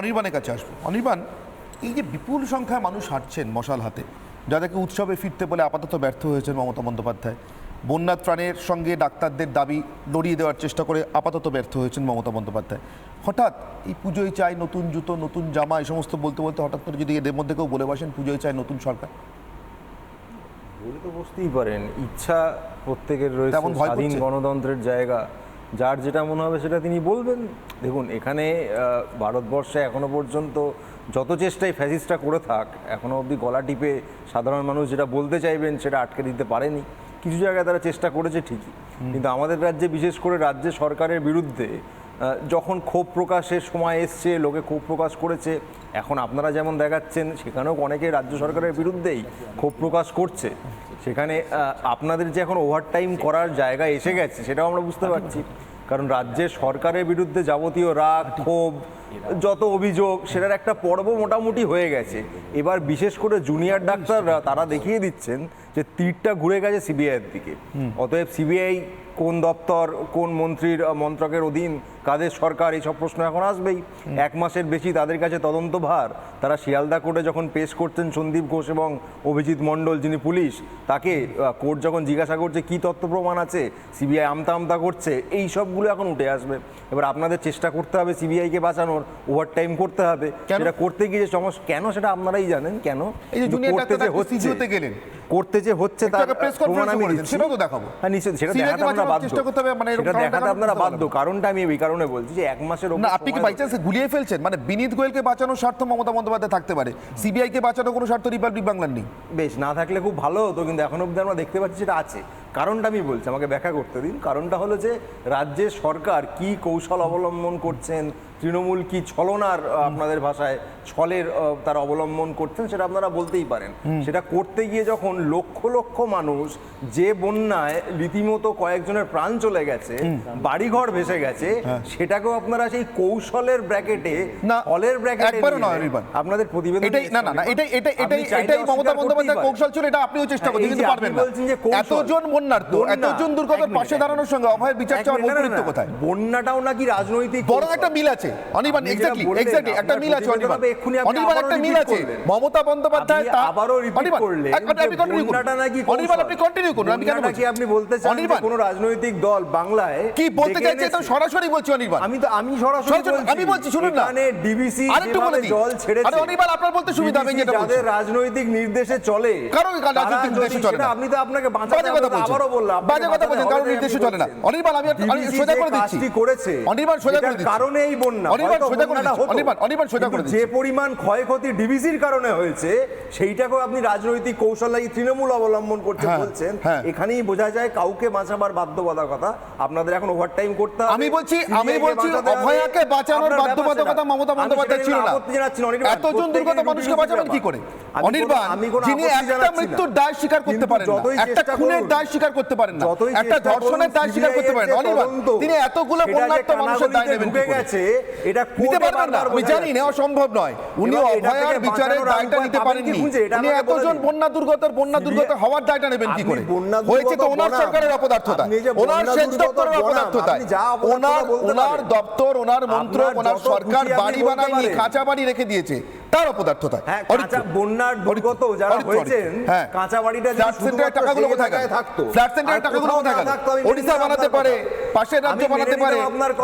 অনির্বাণের কাছে আসব। অনির্বাণ এই যে বিপুল সংখ্যায় মানুষ হাঁটছেন মশাল হাতে যাদেরকে উৎসবে ফিরতে বলে আপাতত ব্যর্থ হয়েছেন মমতা বন্দ্যোপাধ্যায় বন্যা ত্রাণের সঙ্গে ডাক্তারদের দাবি লড়িয়ে দেওয়ার চেষ্টা করে আপাতত ব্যর্থ হয়েছেন মমতা বন্দ্যোপাধ্যায়। হঠাৎ এই পুজোয় চাই নতুন জুতো নতুন জামা এই সমস্ত বলতে বলতে হঠাৎ করে যদি এদের মধ্যে কেউ বলে বসেন পুজোয় চাই নতুন সরকার? বলে তো বুঝতেই পারেন। ইচ্ছা প্রত্যেকের রয়েছে স্বাধীন গণতন্ত্রের জায়গা। যার যেটা মনে হবে সেটা তিনি বলবেন। দেখুন এখানে ভারতবর্ষে এখনও পর্যন্ত যত চেষ্টাই ফ্যাসিস্টরা করে থাক এখনও অবধি গলা টিপে সাধারণ মানুষ যেটা বলতে চাইবেন সেটা আটকে দিতে পারেনি। কিছু জায়গায় তারা চেষ্টা করেছে ঠিকই। কিন্তু আমাদের রাজ্যে বিশেষ করে রাজ্য সরকারের বিরুদ্ধে যখন ক্ষোভ প্রকাশের সময় এসছে লোকে ক্ষোভ প্রকাশ করেছে এখন আপনারা যেমন দেখাচ্ছেন সেখানেও অনেকে রাজ্য সরকারের বিরুদ্ধেই ক্ষোভ প্রকাশ করছে। সেখানে আপনাদের যে এখন ওভারটাইম করার জায়গা এসে গেছে সেটাও আমরা বুঝতে পারছি। কারণ রাজ্যে সরকারের বিরুদ্ধে যাবতীয় রাগ ক্ষোভ যত অভিযোগ সেটার একটা পর্ব মোটামুটি হয়ে গেছে। এবার বিশেষ করে জুনিয়র ডাক্তাররা তারা দেখিয়ে দিচ্ছেন যে তীরটা ঘুরে গেছে সিবিআইয়ের দিকে। অতএব সিবিআই কোন দপ্তর কোন মন্ত্রীর মন্ত্রকের অধীন কাদের সরকার এইসব প্রশ্ন এখন আসবেই। এক মাসের বেশি তাদের কাছে তদন্ত ভার। তারা শিয়ালদা কোর্টে যখন পেশ করছেন সন্দীপ ঘোষ এবং অভিজিৎ মণ্ডল যিনি পুলিশ তাকে কোর্ট যখন জিজ্ঞাসা করছে কি তথ্য প্রমাণ আছে? সিবিআই আমতা আমতা করছে? এই সবগুলো এখন উঠে আসবে। এবার আপনাদের চেষ্টা করতে হবে সিবিআইকে বাঁচানোর। ওভারটাইম করতে হবে? সেটা করতে গিয়ে যে সমস্যা কেন সেটা আপনারাই জানেন কেন এই যে জুনিয়র ডাক্তার হচ্ছে গেলেন করতে যে হচ্ছে একটু তার প্রমাণ আমি সেটাও তো দেখাবো। হ্যাঁ নিশ্চয়ই সেটা CBI দেখাতে আমরা বাধ্য। চেষ্টা করতে হবে, মানে সেটা দেখাতে আপনারা বাধ্য। কারণটা আমি এই কারণে বলছি যে এক মাসের না আপনি কি সময় বাই চান্স গুলিয়ে ফেলছেন? মানে বিনীত গোয়েলকে বাঁচানোর স্বার্থ মমতা বন্দ্যোপাধ্যায় থাকতে পারে। সিবিআই কে বাঁচানোর কোনো স্বার্থ রিপাবলিক বাংলার নেই। বেশ না থাকলে খুব ভালো হতো কিন্তু এখন অব্দি আমরা দেখতে পাচ্ছি সেটা আছে। কারণটা আমি বলছি আমাকে ব্যাখ্যা করতে দিন। কারণটা হলো যে রাজ্যের সরকার কি কৌশল অবলম্বন করছেন? তৃণমূল কি ছলনার আপনাদের ভাষায় ছলের তারা অবলম্বন করছেন সেটা আপনারা বলতেই পারেন। সেটা করতে গিয়ে যখন লক্ষ লক্ষ মানুষ যে বন্যায় রীতিমতো কয়েকজনের প্রাণ চলে গেছে বাড়িঘর ভেসে গেছে সেটাকেও আপনারা সেই কৌশলের ব্র্যাকেটে হ্যাঁ। না, ব্র্যাকেটে একবারও নয়, অনির্বাণ। আপনাদের প্রতিবেদন এটাই না না না এটাই এটাই এটাই এটাই মমতা বন্দ্যোপাধ্যায় কৌশল ছিল এটা আপনিও চেষ্টা হ্যাঁ, করছেন কিন্তু পারবেন না। এতজন বন্যার্থ বন্যা, এতজন দুর্গতর পাশে দাঁড়ানোর সঙ্গে অভয়ের বিচার চাওয়ার বৈপরীত্য কোথায়? বন্যাটাও নাকি রাজনৈতিক বড় একটা মিল আছে অনির্বাণ এক্স্যাক্টলি এক্স্যাক্টলি একটা মিল আছে অনির্বাণ প্রতিবেদনে এক্ষুনি অনির্বাণ একটা মিল আছে। মমতা বন্দ্যোপাধ্যায় আবারও repeat অনির্বাণ, করলেন আপনি। অনির্বাণ কন্টিনিউ করুন আমি কেন বলছি? আপনি বলতে চান কোনো রাজনৈতিক দল বাংলায় কি বলতে চাইছে? তো সরাসরি বলছি অনির্বাণ। আমি তো আমি সরাসরি আমি বলছি শুনুন না। এখানে ডিবিসি আরেকটু বলে দিই জল ছেড়েছে আরে অনির্বাণ আপনার বলতে সুবিধা হবে যেটা যাদের রাজনৈতিক নির্দেশে চলে তারা রাজনৈতিক নির্দেশে চলে না। আপনি তো আপনাকে বাঁচাতে কথা আবারও বললাম বাজে কথা বলছেন আপনি নির্দেশে চলে না। অনির্বাণ আমি সোজা করে দিচ্ছি। করেছে অনির্বাণ সোজা করে দিচ্ছি। কারণে এই বন্যা অনির্বাণ সোজা করে দিচ্ছি। অনির্বাণ অনির্বাণ সোজা করে দিচ্ছি। পরিমাণ ক্ষয়ক্ষতি ডিবিসির কারণে হয়েছে সেইটাকেও আপনি রাজনৈতিক কৌশল লাগি তৃণমূল অবলম্বন করতে হ্যাঁ, বলছেন। হ্যাঁ। এখানেই বোঝা যায় কাউকে বাঁচাবার বাধ্যবাধকতা। আপনাদের এখন ওভারটাইম করতে আমি বলছি আমি বলছি অভয়াকে বাঁচানোর বাধ্যবাধকতা মমতা বন্দ্যোপাধ্যায় ছিল না। না। এতজন দুর্গত মানুষকে বাঁচাবেন কি করে? অনির্বাণ আমি কোনো যিনি একটা মৃত্যুর দায় স্বীকার করতে পারেন না। একটা খুনের দায় স্বীকার করতে পারেন না। একটা ধর্ষণের দায় স্বীকার করতে পারেন না। অনির্বাণ তিনি এতগুলো বন্যার্থ মানুষের দায় নেবেন কি করে? এটা নিতে পারবেন না। আমি জানি যাচ্ছে। নেওয়া সম্ভব নয় উনি অভয়ার বিচারের দায়টা নিতে পারেননি। উনি এতজন বন্যা দুর্গতর বন্যা দুর্গত হওয়ার দায়টা নেবেন কি করে? হয়েছে তো ওনার সরকারের অপদার্থতা ওনার সেচ দপ্তরের অপদার্থতা ওনার ওনার দপ্তর ওনার মন্ত্র ওনার সরকার বাড়ি বানায়নি কাঁচা বাড়ি রেখে দিয়েছে তার অপদার্থতা হ্যাঁ কাঁচা বন্যার দুর্গত যারা হয়েছেন হ্যাঁ। কাঁচা বাড়িটা ফ্ল্যাট সেন্টারের টাকাগুলো কোথায় থাকতো। ফ্ল্যাট সেন্টারের টাকাগুলো কোথায় থাকতো, ওড়িশা বানাতে পারে। পাশের রাজ্য বানাতে পারে।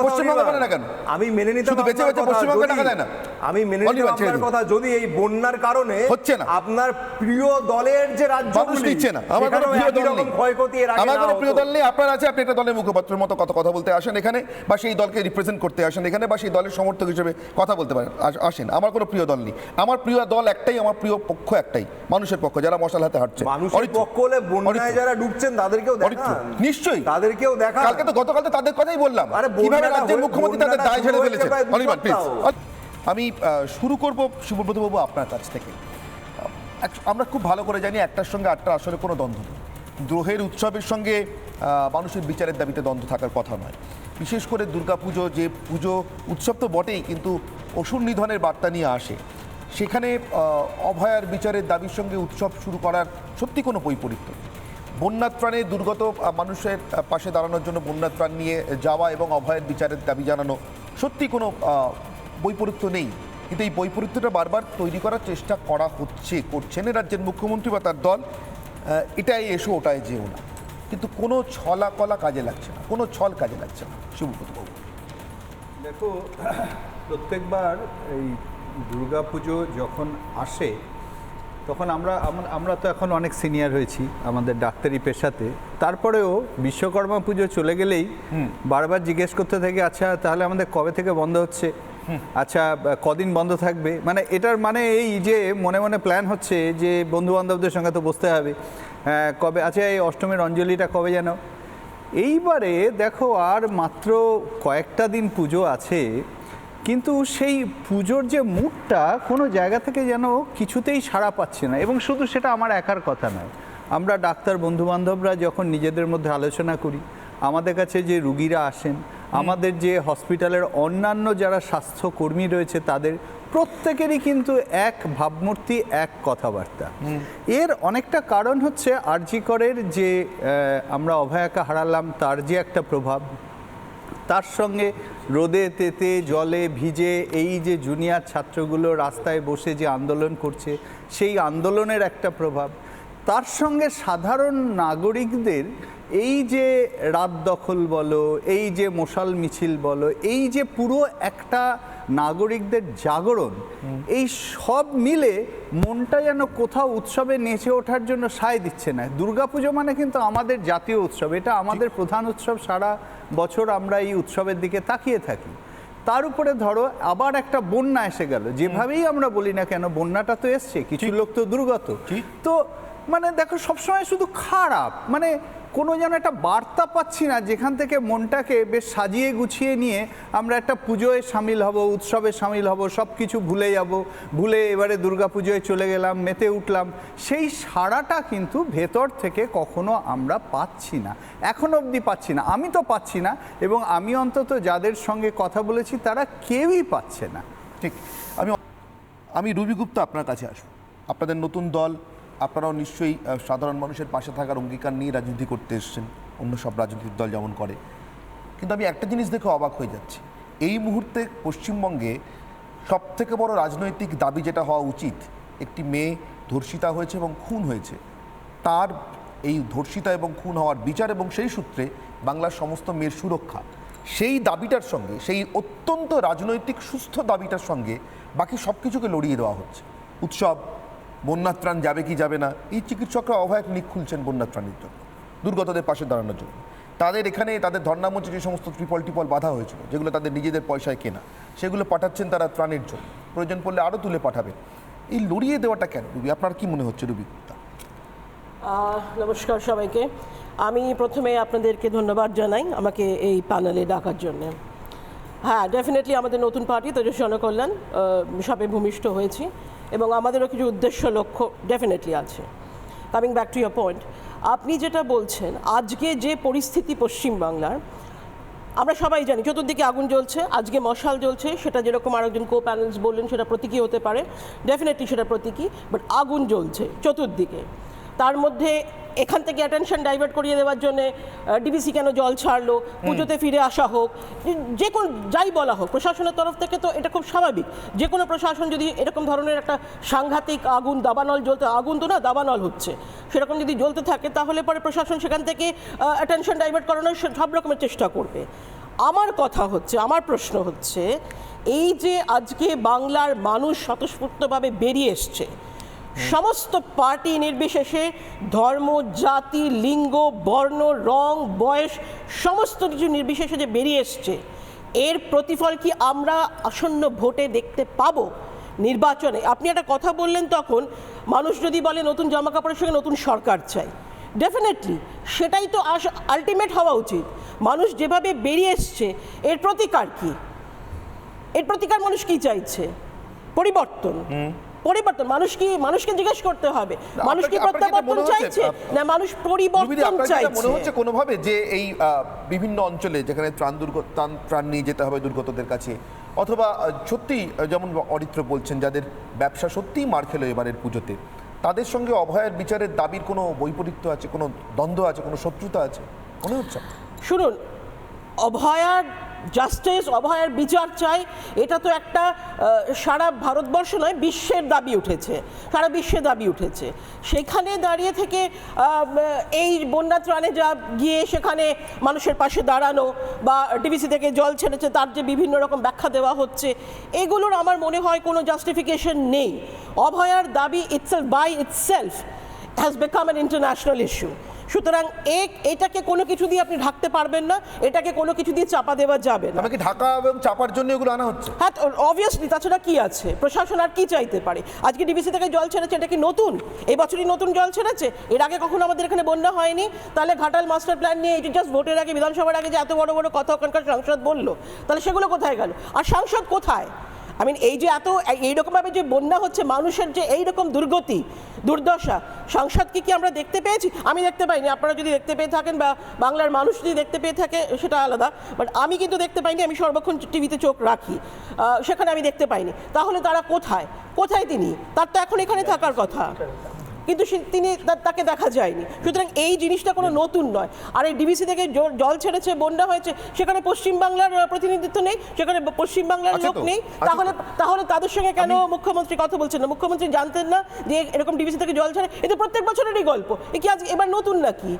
পশ্চিমবঙ্গ। পারে না কেন? আমি মেনে নিতাম শুধু বেঁচে বেঁচে পশ্চিমবঙ্গে যদি- টাকা দেয় না। আমি মেনে ছেড়ে আপনার কথা যদি এই বন্যার কারণে হচ্ছে না। আপনার প্রিয় দলের যে মানুষ নিচ্ছে না। আমার কোনো প্রিয় দল নেই। ক্ষয়ক্ষতি এর আগে আমার কোনো প্রিয় দল নেই। আপনার আছে আপনি একটা দলের মুখপাত্রের মতো কথা কথা বলতে আসেন এখানে বা সেই দলকে রিপ্রেজেন্ট করতে আসেন এখানে বা সেই দলের সমর্থক হিসেবে কথা বলতে পারেন আসেন। আমার কোনো প্রিয় দল নেই। আমার প্রিয় দল একটাই আমার প্রিয় পক্ষ একটাই মানুষের পক্ষ যারা মশাল হাতে হাঁটছে। মানুষের পক্ষ হলে বন্যায় যারা ডুবছেন তাদেরকেও। দেখান নিশ্চয়ই। তাদেরকেও দেখান কালকে তো গতকাল তো তাদের কথাই বললাম। আরে কীভাবে রাজ্যের মুখ্যমন্ত্রী তাদের দায় ছেড়ে ফেলেছে? অনির্বাণ প্লিজ আমি শুরু করব সুব্রতবাবু আপনার কাছ থেকে। আমরা খুব ভালো করে জানি একটার সঙ্গে আটটা আসলে কোনো দ্বন্দ্ব নেই। দ্রোহের উৎসবের সঙ্গে মানুষের বিচারের দাবিতে দ্বন্দ্ব থাকার কথা নয়। বিশেষ করে দুর্গাপুজো যে পুজো উৎসব তো বটেই কিন্তু অসুর নিধনের বার্তা নিয়ে আসে। সেখানে অভয়ার বিচারের দাবির সঙ্গে উৎসব শুরু করার সত্যি কোনো বৈপরীত্য নেই। বন্যাত্রাণে দুর্গত মানুষের পাশে দাঁড়ানোর জন্য বন্যাত্রাণ নিয়ে যাওয়া এবং অভয়ের বিচারের দাবি জানানো সত্যি কোনো বৈপরীত্য নেই। কিন্তু এই বৈপরীত্যটা বারবার তৈরি করার চেষ্টা করা হচ্ছে, করছেন রাজ্যের মুখ্যমন্ত্রী বা তার দল। এটাই এসো, ওটাই যেও না। কিন্তু কোনো ছলা কলা কাজে লাগছে না, কোনো ছল কাজে লাগছে না শিবব্রতবাবু দেখো, প্রত্যেকবার এই দুর্গা পুজো যখন আসে তখন আমরা আমরা তো এখন অনেক সিনিয়র হয়েছি আমাদের ডাক্তারি পেশাতে। তারপরেও বিশ্বকর্মা পুজো চলে গেলেই বারবার জিজ্ঞেস করতে থাকি আচ্ছা তাহলে আমাদের কবে থেকে বন্ধ হচ্ছে? আচ্ছা কদিন বন্ধ থাকবে? মানে এটার মানে এই যে মনে মনে প্ল্যান হচ্ছে যে বন্ধু বান্ধবদের সঙ্গে তো বসতে হবে। হ্যাঁ, কবে আচ্ছা এই অষ্টমীর অঞ্জলিটা কবে যেন? এইবারে দেখো আর মাত্র কয়েকটা দিন পুজো আছে কিন্তু সেই পুজোর যে মুডটা কোনো জায়গা থেকে যেন কিছুতেই সাড়া পাচ্ছে না। এবং শুধু সেটা আমার একার কথা নয়। আমরা ডাক্তার বন্ধুবান্ধবরা যখন নিজেদের মধ্যে আলোচনা করি আমাদের কাছে যে রুগীরা আসেন আমাদের যে হসপিটালের অন্যান্য যারা স্বাস্থ্যকর্মী রয়েছে তাদের প্রত্যেকেরই কিন্তু এক ভাবমূর্তি এক কথাবার্তা। এর অনেকটা কারণ হচ্ছে আরজিকরের যে আমরা অভয়াকে হারালাম তার যে একটা প্রভাব তার সঙ্গে রোদে তেতে, জলে ভিজে এই যে জুনিয়র ছাত্রগুলো রাস্তায় বসে যে আন্দোলন করছে, সেই আন্দোলনের একটা প্রভাব। তার সঙ্গে সাধারণ নাগরিকদের এই যে রাত দখল বলো, এই যে মশাল মিছিল বলো, এই যে পুরো একটা নাগরিকদের জাগরণ এই সব মিলে মনটা যেন কোথাও উৎসবে নেচে ওঠার জন্য সায় দিচ্ছে না। দুর্গাপুজো মানে কিন্তু আমাদের জাতীয় উৎসব এটা আমাদের প্রধান উৎসব সারা বছর আমরা এই উৎসবের দিকে তাকিয়ে থাকি। তার উপরে ধরো আবার একটা বন্যা এসে গেল। যেভাবেই আমরা বলি না কেন বন্যাটা তো এসছে কিছু লোক তো দুর্গত। তো মানে দেখো সবসময় শুধু খারাপ মানে কোনো যেন একটা বার্তা পাচ্ছি না, যেখান থেকে মনটাকে বেশ সাজিয়ে গুছিয়ে নিয়ে আমরা একটা পুজোয় সামিল হব, উৎসবে সামিল হব সব কিছু ভুলে যাব, ভুলে এবারে দুর্গা পুজোয় চলে গেলাম, মেতে উঠলাম, সেই সারাটা কিন্তু ভেতর থেকে কখনো আমরা পাচ্ছি না, এখন অবধি পাচ্ছি না, আমি তো পাচ্ছি না এবং আমি অন্তত যাদের সঙ্গে কথা বলেছি তারা কেউই পাচ্ছে না, ঠিক। আমি আমি রুবি আপনার কাছে আসব, আপনাদের নতুন দল আপনারাও নিশ্চয়ই সাধারণ মানুষের পাশে থাকার অঙ্গীকার নিয়ে রাজনীতি করতে এসেছেন, অন্য সব রাজনৈতিক দল যেমন করে। কিন্তু আমি একটা জিনিস দেখে অবাক হয়ে যাচ্ছি। এই মুহূর্তে পশ্চিমবঙ্গে সব থেকে বড় রাজনৈতিক দাবি যেটা হওয়া উচিত, একটি মেয়ে ধর্ষিতা হয়েছে এবং খুন হয়েছে। তার এই ধর্ষিতা এবং খুন হওয়ার বিচার এবং সেই সূত্রে বাংলার সমস্ত মেয়ের সুরক্ষা। সেই দাবিটার সঙ্গে, সেই অত্যন্ত রাজনৈতিক সুস্থ দাবিটার সঙ্গে বাকি সব কিছুকে লড়িয়ে দেওয়া হচ্ছে। উৎসব বন্যাত্রাণ যাবে কি যাবে না, এই চিকিৎসকরা অভয়াক নিক খুলছেন বন্যাত্রাণের জন্য, দুর্গতদের পাশে দাঁড়ানোর জন্য। তাদের এখানে, তাদের ধর্নামঞ্চে যে সমস্ত ত্রিপল টিপল বাধা হয়েছিল, যেগুলো তাদের নিজেদের পয়সায় কেনা, সেগুলো পাঠাচ্ছেন তারা ত্রাণের জন্য। প্রয়োজন পড়লে আরও তুলে পাঠাবেন। এই লড়িয়ে দেওয়াটা কেন, রুবি? আপনার কি মনে হচ্ছে, রুবি? নমস্কার সবাইকে। আমি প্রথমে আপনাদেরকে ধন্যবাদ জানাই আমাকে এই প্যানেলে ডাকার জন্য। হ্যাঁ ডেফিনেটলি আমাদের নতুন পার্টি, তেজস্বী জনকল্যাণ সবে ভূমিষ্ঠ হয়েছি। এবং আমাদেরও কিছু উদ্দেশ্য লক্ষ্য ডেফিনেটলি আছে। Coming back to your point আপনি যেটা বলছেন, আজকে যে পরিস্থিতি পশ্চিমবাংলার, আমরা সবাই জানি, চতুর্দিকে আগুন জ্বলছে, আজকে মশাল জ্বলছে, সেটা যেরকম আরেকজন কো প্যানেলস বললেন, সেটা প্রতীকী হতে পারে ডেফিনেটলি সেটা প্রতীকী বাট আগুন জ্বলছে চতুর্দিকে। তার মধ্যে এখান থেকে অ্যাটেনশন ডাইভার্ট করিয়ে দেওয়ার জন্য ডিবিসি কেন জল ছাড়লো পুজোতে ফিরে আসা হোক যে কোনো যাই বলা হোক প্রশাসনের তরফ থেকে তো এটা খুব স্বাভাবিক। যে কোনো প্রশাসন যদি এরকম ধরনের একটা সাংঘাতিক আগুন দাবানল জ্বলতে আগুন তো না দাবানল হচ্ছে সেরকম যদি জ্বলতে থাকে তাহলে পরে প্রশাসন সেখান থেকে অ্যাটেনশন ডাইভার্ট করানোর সব রকমের চেষ্টা করবে। আমার কথা হচ্ছে আমার প্রশ্ন হচ্ছে এই যে আজকে বাংলার মানুষ স্বতঃস্ফূর্তভাবে বেরিয়ে এসছে সমস্ত পার্টি নির্বিশেষে ধর্ম, জাতি, লিঙ্গ, বর্ণ, রং, বয়স, সমস্ত কিছু নির্বিশেষে যে বেরিয়ে এসছে, এর প্রতিফল কি আমরা আসন্ন ভোটে দেখতে পাবো নির্বাচনে? আপনি একটা কথা বললেন তখন, মানুষ যদি বলে নতুন জামা কাপড়ের সঙ্গে নতুন সরকার চাই ডেফিনেটলি সেটাই তো আস আলটিমেট হওয়া উচিত। মানুষ যেভাবে বেরিয়ে এসছে, এর প্রতিকার কি? এর প্রতিকার মানুষ কি চাইছে? পরিবর্তন। পরিবর্তন মানুষ কি মানুষকে জিজ্ঞেস করতে হবে। মানুষ কি প্রত্যাবর্তন চাইছে না মানুষ পরিবর্তন এটা মনে হচ্ছে কোনোভাবে যে এই বিভিন্ন অঞ্চলে যেখানে ত্রাণ দুর্গ ত্রাণ নিয়ে যেতে হবে দুর্গতদের কাছে অথবা সত্যি যেমন অরিত্র বলছেন যাদের ব্যবসা সত্যিই মার খেলো এবারের পুজোতে তাদের সঙ্গে অভয়ের বিচারের দাবির কোনো বৈপরীত্য আছে কোনো দ্বন্দ্ব আছে কোনো শত্রুতা আছে? মনে হচ্ছে? শুনুন অভয়ার জাস্টিস অভয়ার বিচার চাই। এটা তো একটা সারা ভারতবর্ষ নয়, বিশ্বের দাবি উঠেছে। সারা বিশ্বে দাবি উঠেছে। সেখানে দাঁড়িয়ে থেকে এই বন্যা ত্রাণে যা গিয়ে সেখানে মানুষের পাশে দাঁড়ানো বা ডিবিসি থেকে জল ছেড়েছে, তার যে বিভিন্ন রকম ব্যাখ্যা দেওয়া হচ্ছে, এগুলোর আমার মনে হয় কোনো জাস্টিফিকেশন নেই। অভয়ার দাবি itself by itself has become an international issue সুতরাং এ এটাকে কোনো কিছু দিয়ে আপনি ঢাকতে পারবেন না এটাকে কোনো কিছু দিয়ে চাপা দেওয়া যাবে না। আমাকে ঢাকা এবং চাপার জন্য এগুলো আনা হচ্ছে? হ্যাঁ অবভিয়াসলি তাছাড়া কি আছে? প্রশাসন আর কি চাইতে পারে? আজকে ডিবিসি থেকে জল ছেড়েছে এটা কি নতুন? এই বছরই নতুন জল ছেড়েছে? এর আগে কখনো আমাদের এখানে বন্যা হয়নি? তাহলে ঘাটাল মাস্টার প্ল্যান নিয়ে এটি জাস্ট ভোটের আগে বিধানসভার আগে যে এত বড় বড় কথা ওখানকার সাংসদ বলল তাহলে সেগুলো কোথায় গেল? আর সাংসদ কোথায়? আই মিন এই যে এত এইরকমভাবে যে বন্যা হচ্ছে মানুষের যে এইরকম দুর্গতি, দুর্দশা সংসদকে কি আমরা দেখতে পেয়েছি? আমি দেখতে পাইনি, আপনারা যদি দেখতে পেয়ে থাকেন বা বাংলার মানুষ যদি দেখতে পেয়ে থাকে, সেটা আলাদা বাট আমি কিন্তু দেখতে পাইনি, আমি সর্বক্ষণ টিভিতে চোখ রাখি সেখানে আমি দেখতে পাইনি। তাহলে তারা কোথায়? কোথায় তিনি? তার তো এখন এখানে থাকার কথা। কিন্তু সে- তিনি তাকে দেখা যায়নি। সুতরাং এই জিনিসটা কোনো নতুন নয়। আর এই ডিবিসি থেকে জল ছেড়েছে বন্যা হয়েছে সেখানে পশ্চিমবাংলার প্রতিনিধিত্ব নেই সেখানে পশ্চিমবাংলার আছে লোক নেই। তাহলে তাহলে তাদের সঙ্গে কেন মুখ্যমন্ত্রী কথা বলছেন না? মুখ্যমন্ত্রী জানতেন না যে এরকম ডিবিসি থেকে জল ছাড়ে এ তো প্রত্যেক বছরেরই গল্প। এ কি আজ এবার নতুন নাকি?